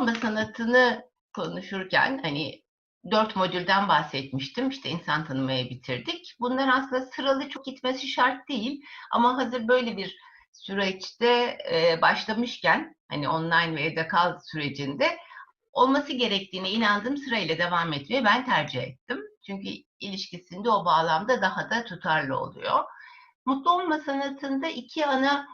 olma sanatını konuşurken hani dört modülden bahsetmiştim. İşte insan tanımaya bitirdik. Bunlar aslında sıralı çok gitmesi şart değil. Ama hazır böyle bir süreçte e, başlamışken hani online ve evde kal sürecinde olması gerektiğine inandığım sırayla devam etmeyi ben tercih ettim. Çünkü ilişkisinde o bağlamda daha da tutarlı oluyor. Mutlu olma sanatında iki ana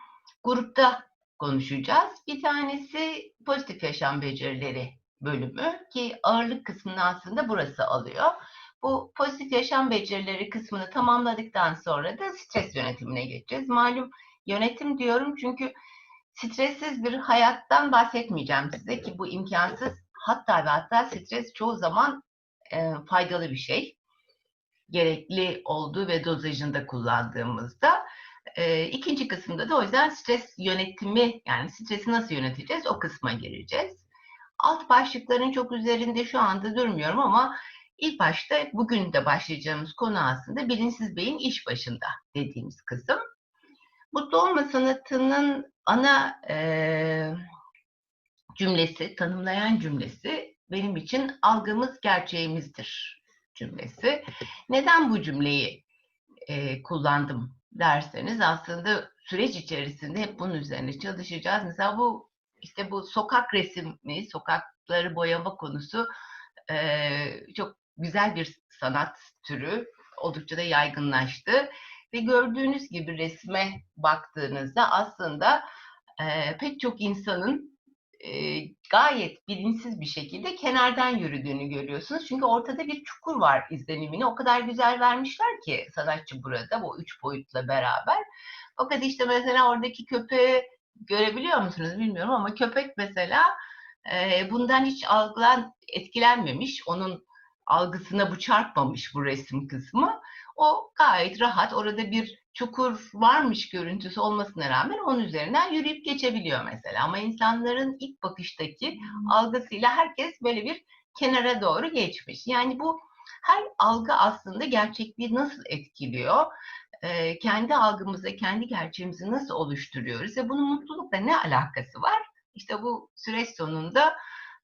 grupta konuşacağız. Bir tanesi pozitif yaşam becerileri bölümü ki ağırlık kısmını aslında burası alıyor. Bu pozitif yaşam becerileri kısmını tamamladıktan sonra da stres yönetimine geçeceğiz. Malum yönetim diyorum çünkü stressiz bir hayattan bahsetmeyeceğim size ki bu imkansız. Hatta ve hatta stres çoğu zaman e, faydalı bir şey. Gerekli olduğu ve dozajında kullandığımızda. E, ikinci kısımda da o yüzden stres yönetimi yani stresi nasıl yöneteceğiz o kısma gireceğiz. Alt başlıkların çok üzerinde şu anda durmuyorum ama ilk başta bugün de başlayacağımız konu aslında bilinçsiz beyin iş başında dediğimiz kısım. Mutlu olma sanatının ana e, cümlesi, tanımlayan cümlesi benim için algımız gerçeğimizdir cümlesi. Neden bu cümleyi e, kullandım derseniz aslında süreç içerisinde hep bunun üzerine çalışacağız. Mesela bu işte bu sokak resmi, sokakları boyama konusu e, çok güzel bir sanat türü. Oldukça da yaygınlaştı. Ve gördüğünüz gibi resme baktığınızda aslında e, pek çok insanın gayet bilinçsiz bir şekilde kenardan yürüdüğünü görüyorsunuz. Çünkü ortada bir çukur var izlenimini. O kadar güzel vermişler ki sanatçı burada bu üç boyutla beraber. Fakat işte mesela oradaki köpeği görebiliyor musunuz bilmiyorum ama köpek mesela bundan hiç algılan etkilenmemiş. Onun algısına bu çarpmamış bu resim kısmı. O gayet rahat orada bir çukur varmış görüntüsü olmasına rağmen onun üzerinden yürüyüp geçebiliyor mesela. Ama insanların ilk bakıştaki algısıyla herkes böyle bir kenara doğru geçmiş. Yani bu her algı aslında gerçekliği nasıl etkiliyor? Ee, kendi algımızda kendi gerçeğimizi nasıl oluşturuyoruz ve bunun mutlulukla ne alakası var? İşte bu süreç sonunda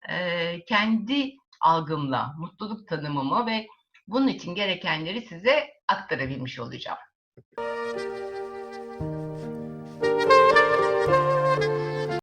e, kendi algımla mutluluk tanımımı ve bunun için gerekenleri size aktarabilmiş olacağım.